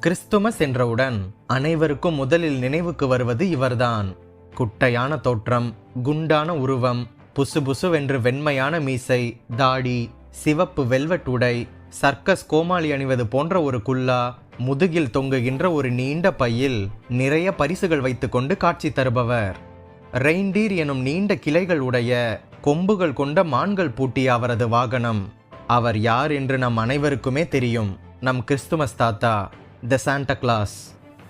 Christmas என்றவுடன் அனைவருக்கும் முதலில் நினைவுக்கு வருவது இவர்தான். குட்டையான தோற்றம் குண்டான உருவம் புசு புசுவென்று வெண்மையான மீசை தாடி சிவப்பு வெல்வெட் உடை சர்க்கஸ் கோமாளி அணிவது போன்ற ஒரு குல்லா முதுகில் தொங்குகின்ற ஒரு நீண்ட பையில் நிறைய பரிசுகள் வைத்துக்கொண்டு காட்சி தருபவர். ரெயின்டீர் எனும் நீண்ட கிளைகள் உடைய கொம்புகள் கொண்ட மான்கள் பூட்டிய அவரது வாகனம். அவர் யார் என்று நம் அனைவருக்குமே தெரியும். நம் கிறிஸ்துமஸ் தாத்தா. த சாண்டா கிளாஸ்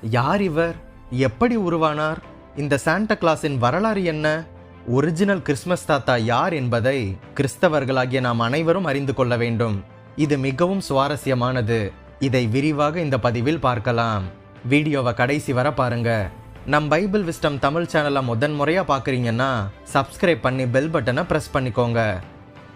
யார் இவர்? எப்படி உருவானார்? இந்த சாண்டா கிளாஸின் வரலாறு என்ன? ஒரிஜினல் கிறிஸ்மஸ் தாத்தா யார் என்பதை கிறிஸ்தவர்களாகிய நாம் அனைவரும் அறிந்து கொள்ள வேண்டும். இது மிகவும் சுவாரஸ்யமானது. இதை விரிவாக இந்த பதிவில் பார்க்கலாம். வீடியோவை கடைசி வர பாருங்க. நம் பைபிள் விஸ்டம் தமிழ் சேனலை முதன் முறையாக பார்க்குறீங்கன்னா சப்ஸ்கிரைப் பண்ணி பெல் பட்டனை ப்ரெஸ் பண்ணிக்கோங்க.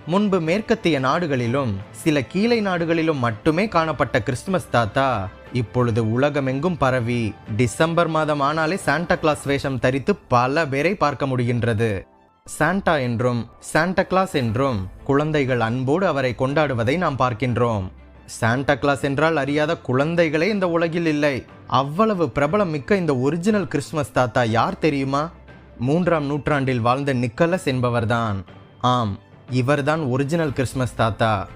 முன்பு மேற்கத்திய நாடுகளிலும் சில கீழை நாடுகளிலும் மட்டுமே காணப்பட்ட கிறிஸ்துமஸ் தாத்தா இப்பொழுது உலகமெங்கும் பரவி டிசம்பர் மாதம் ஆனாலே சாண்டா கிளாஸ் வேஷம் தரித்து பல பேரை பார்க்க முடிகின்றது. சாண்டா என்றும் சாண்டா கிளாஸ் என்றும் குழந்தைகள் அன்போடு அவரை கொண்டாடுவதை நாம் பார்க்கின்றோம். சாண்டா கிளாஸ் என்றால் அறியாத குழந்தைகளே இந்த உலகில் இல்லை. அவ்வளவு பிரபலம் மிக்க இந்த ஒரிஜினல் கிறிஸ்துமஸ் தாத்தா யார் தெரியுமா? மூன்றாம் நூற்றாண்டில் வாழ்ந்த நிக்கலஸ் என்பவர்தான். ஆம் இவர்தான் ஒரிஜினல் கிறிஸ்மஸ் தாத்தா.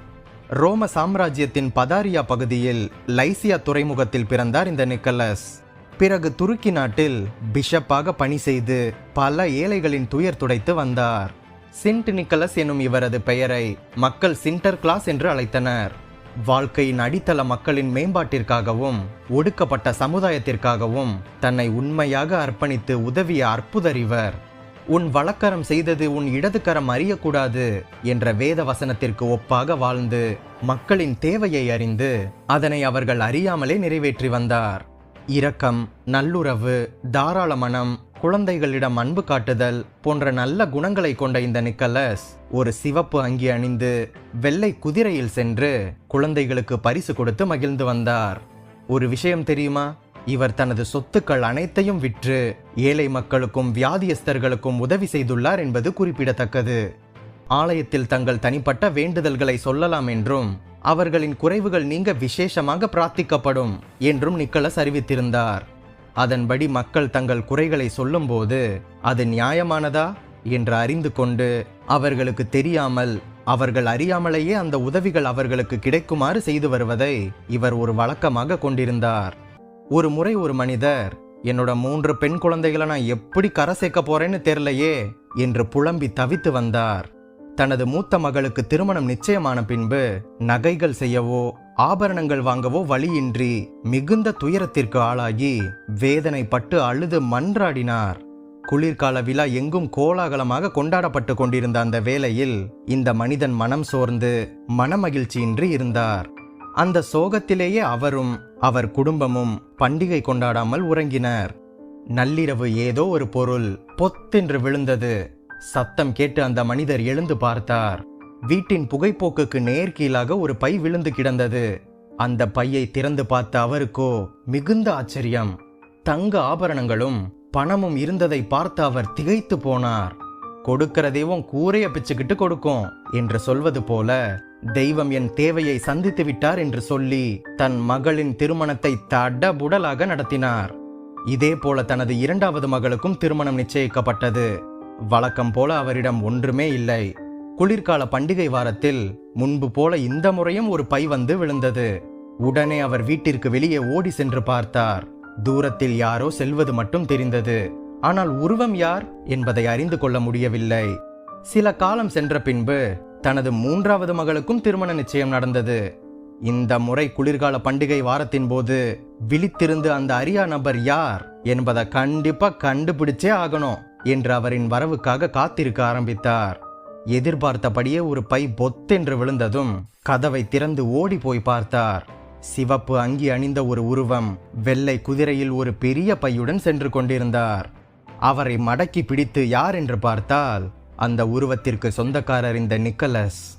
ரோம சாம்ராஜ்யத்தின் பதாரியா பகுதியில் லைசியா துறைமுகத்தில் பிறந்தார் இந்த நிக்கலஸ். பிறகு துருக்கி நாட்டில் பிஷப்பாக பணி செய்து பல ஏழைகளின் துயர் துடைத்து வந்தார். சிண்ட் நிக்கலஸ் எனும் இவரது பெயரை மக்கள் சிண்டர் கிளாஸ் என்று அழைத்தனர். வாழ்க்கையின் அடித்தள மக்களின் மேம்பாட்டிற்காகவும் ஒடுக்கப்பட்ட சமுதாயத்திற்காகவும் தன்னை உண்மையாக அர்ப்பணித்து உதவிய அற்புதர் இவர். உன் வழக்கரம் செய்தது உன் இடதுகரம் அறியக்கூடாது என்ற வேத வசனத்திற்கு ஒப்பாக வாழ்ந்து மக்களின் தேவையை அறிந்து அதனை அவர்கள் அறியாமலே நிறைவேற்றி வந்தார். இரக்கம் நல்லுறவு தாராள மனம் குழந்தைகளிடம் அன்பு காட்டுதல் போன்ற நல்ல குணங்களை கொண்ட இந்த நிக்கலஸ் ஒரு சிவப்பு அங்கி அணிந்து வெள்ளை குதிரையில் சென்று குழந்தைகளுக்கு பரிசு கொடுத்து மகிழ்ந்து வந்தார். ஒரு விஷயம் தெரியுமா? இவர் தனது சொத்துக்கள் அனைத்தையும் விற்று ஏழை மக்களுக்கும் வியாதியஸ்தர்களுக்கும் உதவி செய்துள்ளார் என்பது குறிப்பிடத்தக்கது. ஆலயத்தில் தங்கள் தனிப்பட்ட வேண்டுதல்களை சொல்லலாம் என்றும் அவர்களின் குறைவுகள் நீங்க விசேஷமாக பிரார்த்திக்கப்படும் என்றும் நிக்கலஸ் அறிவித்திருந்தார். அதன்படி மக்கள் தங்கள் குறைகளை சொல்லும்போது அது நியாயமானதா என்று அறிந்து கொண்டு அவர்களுக்கு தெரியாமல் அவர்கள் அறியாமலேயே அந்த உதவிகள் அவர்களுக்கு கிடைக்குமாறு செய்து வருவதை இவர் ஒரு வழக்கமாக கொண்டிருந்தார். ஒரு முறை ஒரு மனிதர் என்னோட மூன்று பெண் குழந்தைகளை நான் எப்படி கரை சேர்க்க போறேன்னு தெரியலையே என்று புலம்பி தவித்து வந்தார். தனது மூத்த மகளுக்கு திருமணம் நிச்சயமான பின்பு நகைகள் செய்யவோ ஆபரணங்கள் வாங்கவோ வழியின்றி மிகுந்த துயரத்திற்கு ஆளாகி வேதனை பட்டு அழுது மன்றாடினார். குளிர்கால விழா எங்கும் கோலாகலமாக கொண்டாடப்பட்டு கொண்டிருந்த அந்த வேளையில் இந்த மனிதன் மனம் சோர்ந்து மனமகிழ்ச்சியின்றி இருந்தார். அந்த சோகத்திலேயே அவரும் அவர் குடும்பமும் பண்டிகை கொண்டாடாமல் உறங்கினர். நள்ளிரவு ஏதோ ஒரு பொருள் பொத்தென்று விழுந்தது. சத்தம் கேட்டு அந்த மனிதர் எழுந்து பார்த்தார். வீட்டின் புகைப்போக்குக்கு நேர்கீழாக ஒரு பை விழுந்து கிடந்தது. அந்த பையை திறந்து பார்த்த அவருக்கோ மிகுந்த ஆச்சரியம். தங்க ஆபரணங்களும் பணமும் இருந்ததை பார்த்து அவர் திகைத்து போனார். கொடுக்கிற தெய்வம் கூரைய பிச்சுக்கிட்டு கொடுக்கும் என்று சொல்வது போல தெய்வம் என் தேவையை சந்தித்து விட்டார் என்று சொல்லி தன் மகளின் திருமணத்தை தடபுடலாக நடத்தினார். இதே போல தனது இரண்டாவது மகளுக்கும் திருமணம் நிச்சயிக்கப்பட்டது. வழக்கம் போல அவரிடம் ஒன்றுமே இல்லை. குளிர்கால பண்டிகை வாரத்தில் முன்பு போல இந்த முறையும் ஒரு பை வந்து விழுந்தது. உடனே அவர் வீட்டிற்கு வெளியே ஓடி சென்று பார்த்தார். தூரத்தில் யாரோ செல்வது மட்டும் தெரிந்தது. ஆனால் உருவம் யார் என்பதை அறிந்து கொள்ள முடியவில்லை. சில காலம் சென்ற பின்பு தனது மூன்றாவது மகளுக்கும் திருமண நிச்சயம் நடந்தது. இந்த முறை குளிர்கால பண்டிகை வாரத்தின் போது விழித்திருந்து அந்த அரியா நபர் யார் என்பதை கண்டிப்பா கண்டுபிடிச்சே ஆகணும் என்று அவரின் வரவுக்காக காத்திருக்க ஆரம்பித்தார். எதிர்பார்த்தபடியே ஒரு பை பொத்தென்று விழுந்ததும் கதவை திறந்து ஓடி போய் பார்த்தார். சிவப்பு அங்கி அணிந்த ஒரு உருவம் வெள்ளை குதிரையில் ஒரு பெரிய பையுடன் சென்று கொண்டிருந்தார். அவரை மடக்கி பிடித்து யார் என்று பார்த்தால் அந்த உருவத்திற்கு சொந்தக்காரர் இந்த நிக்கலஸ்.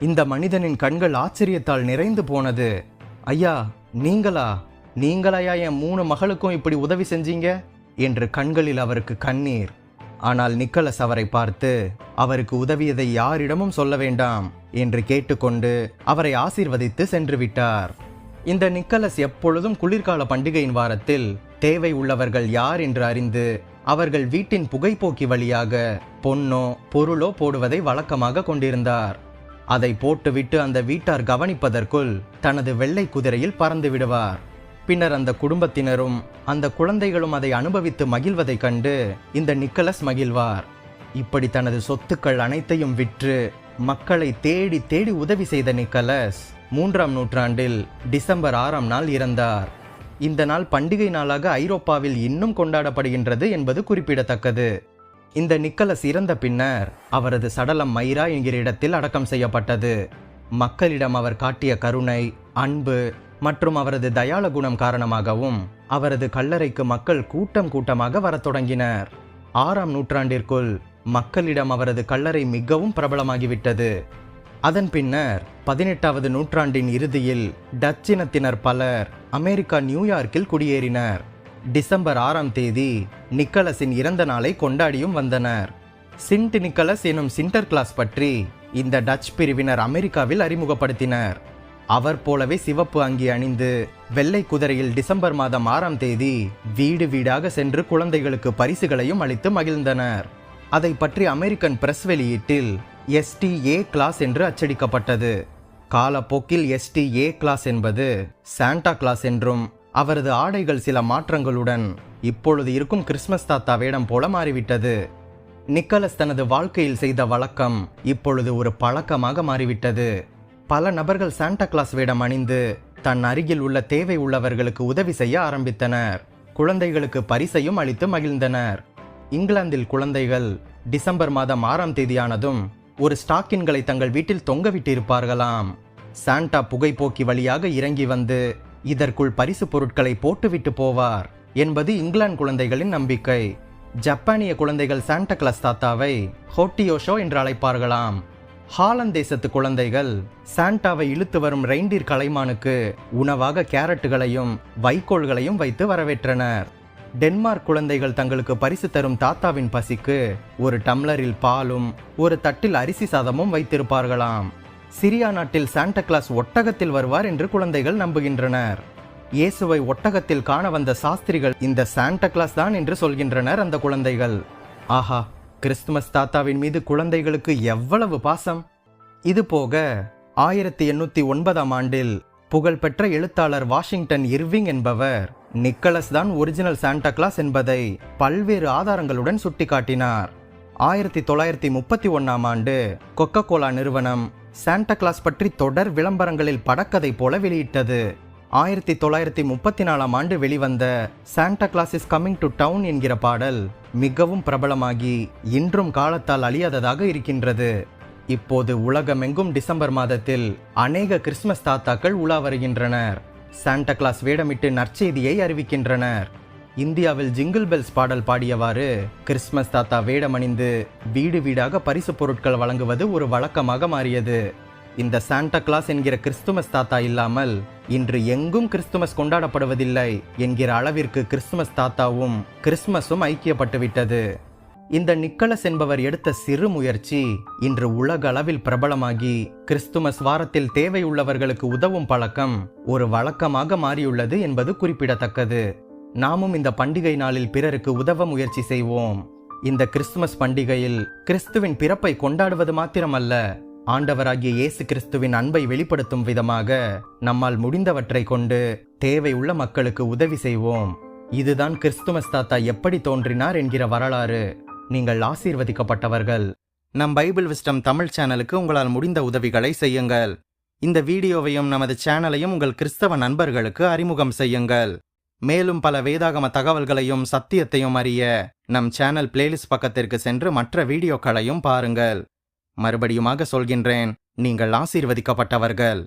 இந்த மனிதனின் கண்கள் ஆச்சரியத்தால் நிறைந்து போனது. ஐயா நீங்களா? நீங்களையா என் மூணு மகளுக்கும் இப்படி உதவி செஞ்சீங்க? என்று கண்களில் அவருக்கு கண்ணீர். ஆனால் நிக்கலஸ் அவரை பார்த்து அவருக்கு உதவியதை யாரிடமும் சொல்ல வேண்டாம் என்று கேட்டுக்கொண்டு அவரை ஆசீர்வதித்து சென்று விட்டார். இந்த நிக்கலஸ் எப்பொழுதும் குளிர்கால பண்டிகையின் வாரத்தில் தேவை உள்ளவர்கள் யார் என்று அறிந்து அவர்கள் வீட்டின் புகைப்போக்கி வழியாக பொன்னோ பொருளோ போடுவதை வழக்கமாக கொண்டிருந்தார். அதை போட்டுவிட்டு அந்த வீட்டார் கவனிப்பதற்குள் தனது வெள்ளை குதிரையில் பறந்து விடுவார். பின்னர் அந்த குடும்பத்தினரும் அந்த குழந்தைகளும் அதை அனுபவித்து மகிழ்வதைக் கண்டு இந்த நிக்கலஸ் மகிழ்வார். இப்படி தனது சொத்துக்கள் அனைத்தையும் விற்று மக்களை தேடி தேடி உதவி செய்த நிக்கலஸ் மூன்றாம் நூற்றாண்டில் டிசம்பர் ஆறாம் நாள் இறந்தார். இந்த நாள் பண்டிகை நாளாக ஐரோப்பாவில் இன்னும் கொண்டாடப்படுகின்றது என்பது குறிப்பிடத்தக்கது. இந்த நிக்கலஸ் இறந்த பின்னர் அவரது சடலம் மைரா என்கிற இடத்தில் அடக்கம் செய்யப்பட்டது. மக்களிடம் அவர் காட்டிய கருணை அன்பு மற்றும் அவரது தயாள குணம் காரணமாகவும் அவரது கல்லறைக்கு மக்கள் கூட்டம் கூட்டமாக வரத் தொடங்கினர். ஆறாம் நூற்றாண்டிற்குள் மக்களிடம் அவரது கல்லறை மிகவும் பிரபலமாகிவிட்டது. அதன் பின்னர் பதினெட்டாவது நூற்றாண்டின் இறுதியில் டச் இனத்தினர் பலர் அமெரிக்கா நியூயார்க்கில் குடியேறினர். டிசம்பர் ஆறாம் தேதி நிக்கலஸின் இறந்த நாளை கொண்டாடியும் வந்தனர். சிண்ட் நிக்கலஸ் எனும் சிண்டர் கிளாஸ் பற்றி இந்த டச் பிரிவினர் அமெரிக்காவில் அறிமுகப்படுத்தினர். அவர் போலவே சிவப்பு அங்கி அணிந்து வெள்ளை குதிரையில் டிசம்பர் மாதம் ஆறாம் தேதி வீடு வீடாக சென்று குழந்தைகளுக்கு பரிசுகளையும் அளித்து மகிழ்ந்தனர். அதை பற்றி அமெரிக்கன் பிரஸ் வெளியீட்டில் எஸ்டிஏ கிளாஸ் என்று அச்சடிக்கப்பட்டது. காலப்போக்கில் எஸ்டிஏ கிளாஸ் என்பது சாண்டா கிளாஸ் என்றும் அவரது ஆடைகள் சில மாற்றங்களுடன் இப்பொழுது இருக்கும் கிறிஸ்மஸ் தாத்தா வேடம் போல மாறிவிட்டது. நிக்கலஸ் தனது வாழ்க்கையில் செய்த வழக்கம் இப்பொழுது ஒரு பழக்கமாக மாறிவிட்டது. பல நபர்கள் சாண்டா கிளாஸ் வேடம் அணிந்து தன் அருகில் உள்ள தேவை உள்ளவர்களுக்கு உதவி செய்ய ஆரம்பித்தனர். குழந்தைகளுக்கு பரிசையும் அளித்து மகிழ்ந்தனர். இங்கிலாந்தில் குழந்தைகள் டிசம்பர் மாதம் ஆறாம் தேதியானதும் ஒரு ஸ்டாக்கின்களை தங்கள் வீட்டில் தொங்கவிட்டிருப்பார்களாம். சாண்டா புகைப்போக்கி வழியாக இறங்கி வந்து இதற்குள் பரிசு பொருட்களை போட்டுவிட்டு போவார் என்பது இங்கிலாந்து குழந்தைகளின் நம்பிக்கை. ஜப்பானிய குழந்தைகள் சாண்டா கிளாஸ் தாத்தாவை ஹோட்டியோஷோ என்று அழைப்பார்களாம். ஹாலந்து தேசத்து குழந்தைகள் சாண்டாவை இழுத்து வரும் ரெயின்டீர் கலைமானுக்கு உணவாக கேரட்டுகளையும் வைக்கோல்களையும் வைத்து வரவேற்றனர். டென்மார்க் குழந்தைகள் தங்களுக்கு பரிசு தரும் தாத்தாவின் பசிக்கு ஒரு டம்ளரில் பாலும் ஒரு தட்டில் அரிசி சாதமும் வைத்திருப்பார்களாம். சிரியா நாட்டில் சாண்டா கிளாஸ் ஒட்டகத்தில் வருவார் என்று குழந்தைகள் நம்புகின்றனர். இயேசுவை ஒட்டகத்தில் காண வந்த சாஸ்திரிகள் இந்த சாண்டா கிளாஸ் தான் என்று சொல்கின்றனர் அந்த குழந்தைகள். ஆஹா கிறிஸ்துமஸ் தாத்தாவின் மீது குழந்தைகளுக்கு எவ்வளவு பாசம்? இது போக ஆயிரத்தி எண்ணூத்தி ஒன்பதாம் ஆண்டில் புகழ்பெற்ற எழுத்தாளர் வாஷிங்டன் இர்விங் என்பவர் நிக்கலஸ் தான் ஒரிஜினல் சாண்டா கிளாஸ் என்பதை பல்வேறு ஆதாரங்களுடன் சுட்டிக்காட்டினார். ஆயிரத்தி தொள்ளாயிரத்தி முப்பத்தி ஒன்னாம் ஆண்டு கொக்கோ கோலா நிறுவனம் சாண்டா கிளாஸ் பற்றி தொடர் விளம்பரங்களில் படக்கதை போல வெளியிட்டது. ஆயிரத்தி தொள்ளாயிரத்தி முப்பத்தி நாலாம் ஆண்டு வெளிவந்த Santa Claus is coming to town என்கிற பாடல் மிகவும் பிரபலமாகி இன்றும் காலத்தால் அழியாததாக இருக்கின்றது. இப்போது உலகமெங்கும் டிசம்பர் மாதத்தில் அநேக கிறிஸ்துமஸ் தாத்தாக்கள் உலா வருகின்றனர். சாண்டா கிளாஸ் வேடமிட்டு நற்செய்தியை அறிவிக்கின்றனர். இந்தியாவில் ஜிங்கிள் பெல்ஸ் பாடல் பாடியவாறு கிறிஸ்துமஸ் தாத்தா வேடமணிந்து வீடு வீடாக பரிசு பொருட்கள் வழங்குவது ஒரு வழக்கமாக மாறியது. இந்த சாண்டா கிளாஸ் என்கிற கிறிஸ்துமஸ் தாத்தா இல்லாமல் இன்று எங்கும் கிறிஸ்துமஸ் கொண்டாடப்படுவதில்லை என்கிற அளவிற்கு கிறிஸ்துமஸ் தாத்தாவும் கிறிஸ்துமஸும் ஐக்கியப்பட்டுவிட்டது. இந்த நிக்கலஸ் என்பவர் எடுத்த சிறு முயற்சி இன்று உலக அளவில் பிரபலமாகி கிறிஸ்துமஸ் வாரத்தில் தேவையுள்ளவர்களுக்கு உதவும் பழக்கம் ஒரு வழக்கமாக மாறியுள்ளது என்பது குறிப்பிடத்தக்கது. நாமும் இந்த பண்டிகை நாளில் பிறருக்கு உதவ முயற்சி செய்வோம். இந்த கிறிஸ்துமஸ் பண்டிகையில் கிறிஸ்துவின் பிறப்பை கொண்டாடுவது மாத்திரமல்ல ஆண்டவராகிய இயேசு கிறிஸ்துவின் அன்பை வெளிப்படுத்தும் விதமாக நம்மால் முடிந்தவற்றை கொண்டு தேவை உள்ள மக்களுக்கு உதவி செய்வோம். இதுதான் கிறிஸ்துமஸ் தாத்தா எப்படி தோன்றினார் என்கிற வரலாறு. நீங்கள் ஆசீர்வதிக்கப்பட்டவர்கள். நம் பைபிள் விஸ்டம் தமிழ் சேனலுக்கு உங்களால் முடிந்த உதவிகளை செய்யுங்கள். இந்த வீடியோவையும் நமது சேனலையும் உங்கள் கிறிஸ்தவ நண்பர்களுக்கு அறிமுகம் செய்யுங்கள். மேலும் பல வேதாகம தகவல்களையும் சத்தியத்தையும் அறிய நம் சேனல் பிளேலிஸ்ட் பக்கத்திற்கு சென்று மற்ற வீடியோக்களையும் பாருங்கள். மறுபடியுமாக சொல்கின்றேன் நீங்கள் ஆசீர்வதிக்கப்பட்டவர்கள்.